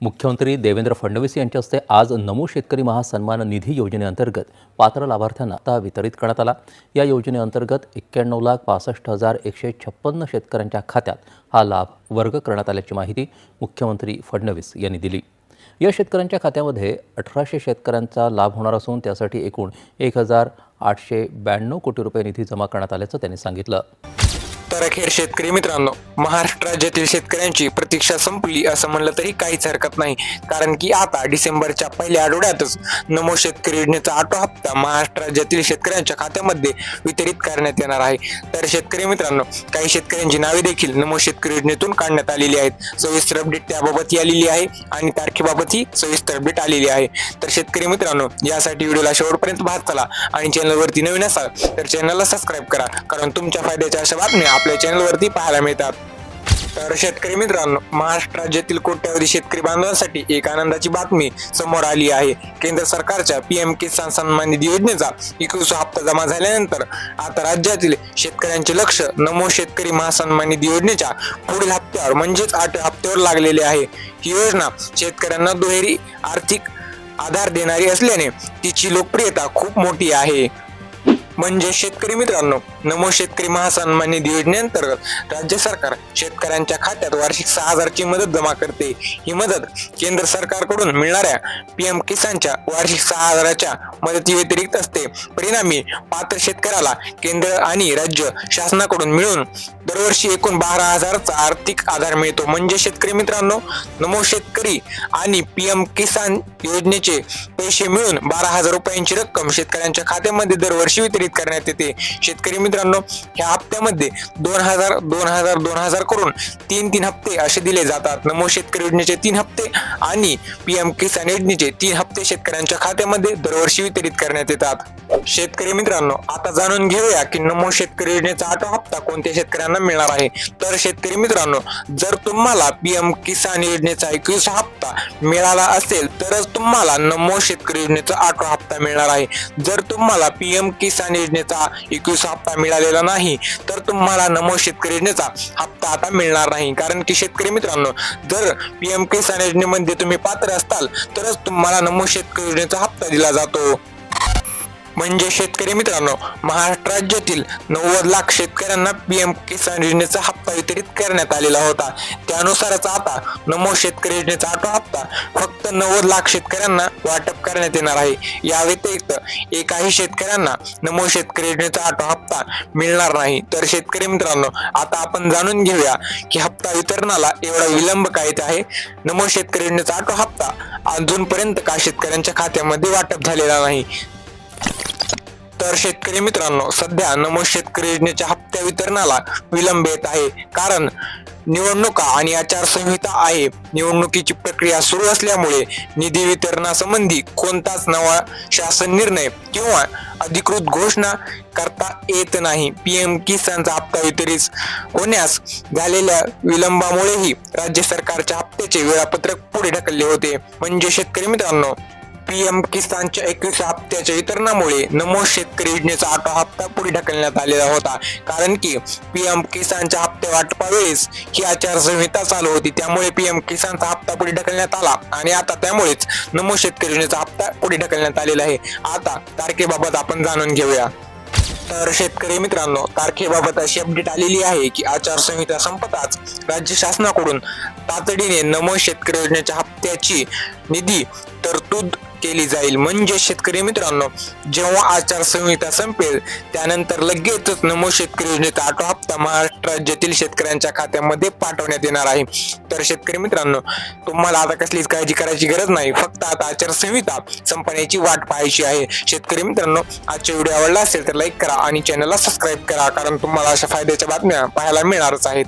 मुख्यमंत्री देवेंद्र फडणवीस यांच्या हस्ते आज नमो शेतकरी महासन्मान निधी योजनेअंतर्गत पात्र लाभार्थ्यांना आता वितरित करण्यात आला. या योजनेअंतर्गत एक्क्याण्णव लाख पासष्ट हजार एकशे छप्पन्न शेतकऱ्यांच्या खात्यात हा लाभ वर्ग करण्यात आल्याची माहिती मुख्यमंत्री फडणवीस यांनी दिली. या शेतकऱ्यांच्या खात्यामध्ये अठराशे शेतकऱ्यांचा लाभ होणार असून त्यासाठी एकूण एक हजार आठशे ब्याण्णव कोटी रुपये निधी जमा करण्यात आल्याचं त्यांनी सांगितलं. तर अखेर शेतकरी मित्रांनो महाराष्ट्र राज्यातील शेतकऱ्यांची प्रतीक्षा संपली असं म्हणलं तरी काहीच हरकत नाही. कारण की आता डिसेंबरच्या पहिल्या आठवड्यातच नमो शेतकरी योजनेचा आठवा हप्ता महाराष्ट्र राज्यातील शेतकऱ्यांच्या खात्यामध्ये वितरित करण्यात येणार आहे. तर शेतकरी मित्रांनो काही शेतकऱ्यांची नावे देखील नमो शेतकरी योजनेतून काढण्यात आलेली आहेत. सविस्तर अपडेट त्याबाबत आलेली आहे आणि तारखेबाबतही सविस्तर अपडेट आलेली आहे. तर शेतकरी मित्रांनो यासाठी व्हिडिओला शेवटपर्यंत पाहत चला आणि चॅनलवरती नवीन असाल तर चॅनलला सबस्क्राईब करा. कारण तुमच्या फायद्याच्या अशा बातम्या आपल्या चॅनलवरती पाहायला मिळतात. तर शेतकरी मित्रांनो महाराष्ट्र राज्यातील कोट्यावधी शेतकरी बांधवांसाठी एक आनंदाची बातमी समोर आली आहे. केंद्र सरकारच्या पीएम किसान सन्मान निधी योजनेचा एकवीस हप्ता जमा झाल्यानंतर आता राज्यातील शेतकऱ्यांचे लक्ष नमो शेतकरी महासन्मान निधी योजनेच्या पुढील हप्त्यावर म्हणजेच आठ हप्त्यावर लागलेले आहे. ही योजना शेतकऱ्यांना दुहेरी आर्थिक आधार देणारी असल्याने तिची लोकप्रियता खूप मोठी आहे. म्हणजे शेतकरी मित्रांनो नमो शेतकरी महासन्मान निधी योजनेअंतर्गत राज्य सरकार शेतकऱ्यांच्या खात्यात वार्षिक सहा हजारची मदत जमा करते. ही मदत केंद्र सरकारकडून मिळणाऱ्या पीएम किसानच्या वार्षिक सहा हजाराच्या मदती व्यतिरिक्त असते. परिणामी पात्र शेतकऱ्याला केंद्र आणि राज्य शासनाकडून मिळून दरवर्षी एकूण बारा हजारचा आर्थिक आधार मिळतो. म्हणजे शेतकरी मित्रांनो नमो शेतकरी आणि पीएम किसान योजनेचे पैसे मिळून बारा हजार रुपयांची रक्कम शेतकऱ्यांच्या खात्यामध्ये दरवर्षी वितरित करण्यात येते. शेतकरी मित्रांनो ह्या हप्त्यामध्ये दोन हजार दोन हजार दोन हजार करून तीन तीन हप्ते असे दिले जातात. नमो शेतकरी योजनेचे तीन हप्ते आणि पीएम किसान योजनेचे तीन हप्ते शेतकऱ्यांच्या खात्यामध्ये दरवर्षी वितरित करण्यात येतात. शेतकरी मित्रांनो आता जाणून घेऊया की नमो शेतकरी योजनेचा आठवा हप्ता कोणत्या शेतकऱ्यांना मिळणार आहे? तर शेतकरी मित्रांनो जर तुम्हाला पीएम किसान योजनेचा एकवीस हप्ता मिळाला असेल तरच तुम्हाला नमो शेतकरी योजनेचा आठवा हप्ता मिळणार आहे. जर तुम्हाला पीएम किसान योजनेचा एकवीस हप्ता मिळालेला नाही तर तुम्हाला नमो शेतकरी योजनेचा हप्ता आता मिळणार नाही. कारण की शेतकरी मित्रांनो जर पीएम किसान योजनेमध्ये तुम्ही पात्र असताल तरच तुम्हाला नमो शेतकरी योजनेचा हप्ता दिला जातो. म्हणजे शेतकरी मित्रांनो महाराष्ट्र राज्यातील नव्वद लाख शेतकऱ्यांना पीएम किसान योजनेचा हप्ता वितरित करण्यात आलेला होता. त्यानुसारच आता नमो शेतकरी योजनेचा आठवा हप्ता फक्त नव्वद लाख शेतकऱ्यांना वाटप करण्यात येणार आहे. या व्यतिरिक्त एकाही शेतकऱ्यांना नमो शेतकरी योजनेचा आठवा हप्ता मिळणार नाही. तर शेतकरी मित्रांनो आता आपण जाणून घेऊया की हप्ता वितरणाला एवढा विलंब काय आहे? नमो शेतकरी योजनेचा आठवा हप्ता अजूनपर्यंत का शेतकऱ्यांच्या खात्यामध्ये वाटप झालेला नाही? तर शेतकरी मित्रांनो सध्या नमो शेतकरी योजनेच्या हप्त्या वितरणाला विलंब येत आहे. कारण निवडणुका आणि आचारसंहिता आहे. निवडणुकीची प्रक्रिया सुरू असल्यामुळे निधी वितरणासंबंधी कोणताच नवा शासन निर्णय किंवा अधिकृत घोषणा करता येत नाही. पी एम किसानचा हप्ता वितरित होण्यास झालेल्या विलंबामुळेही राज्य सरकारच्या हप्त्याचे वेळापत्रक पुढे ढकलले होते. म्हणजे शेतकरी मित्रांनो पीएम किसानच्या एकवीस हप्त्याच्या वितरणामुळे नमो शेतकरी योजनेचा आठवा हप्ता पुढे ढकलण्यात आलेला होता. कारण की पीएम किसानच्या हप्ते वाटपावेळेस ही आचारसंहिता चालू होती. त्यामुळे पीएम किसानचा हप्ता पुढे ढकलण्यात आला आणि आता त्यामुळेच नमो शेतकरी योजनेचा हप्ता पुढे ढकलण्यात आलेला आहे. आता तारखेबाबत आपण जाणून घेऊया. तर शेतकरी मित्रांनो तारखेबाबत अशी अपडेट आलेली आहे की आचारसंहिता संपताच राज्य शासनाकडून तातडीने नमो शेतकरी योजनेच्या हप्त्याची निधी तरतूद केली जाईल. म्हणजे शेतकरी मित्रांनो जेव्हा आचारसंहिता संपेल त्यानंतर लगेचच नमो शेतकरी योजनेचा आठवा हप्ता महाराष्ट्र राज्यातील शेतकऱ्यांच्या खात्यामध्ये पाठवण्यात येणार आहे. तर शेतकरी मित्रांनो तुम्हाला आता कसलीच काळजी करायची गरज नाही. फक्त आता आचारसंहिता संपण्याची वाट पाहायची आहे. शेतकरी मित्रांनो आजचा व्हिडिओ आवडला असेल तर लाईक करा आणि चॅनलला सबस्क्राईब करा कारण तुम्हाला अशा फायद्याच्या बातम्या पाहायला मिळणारच आहेत.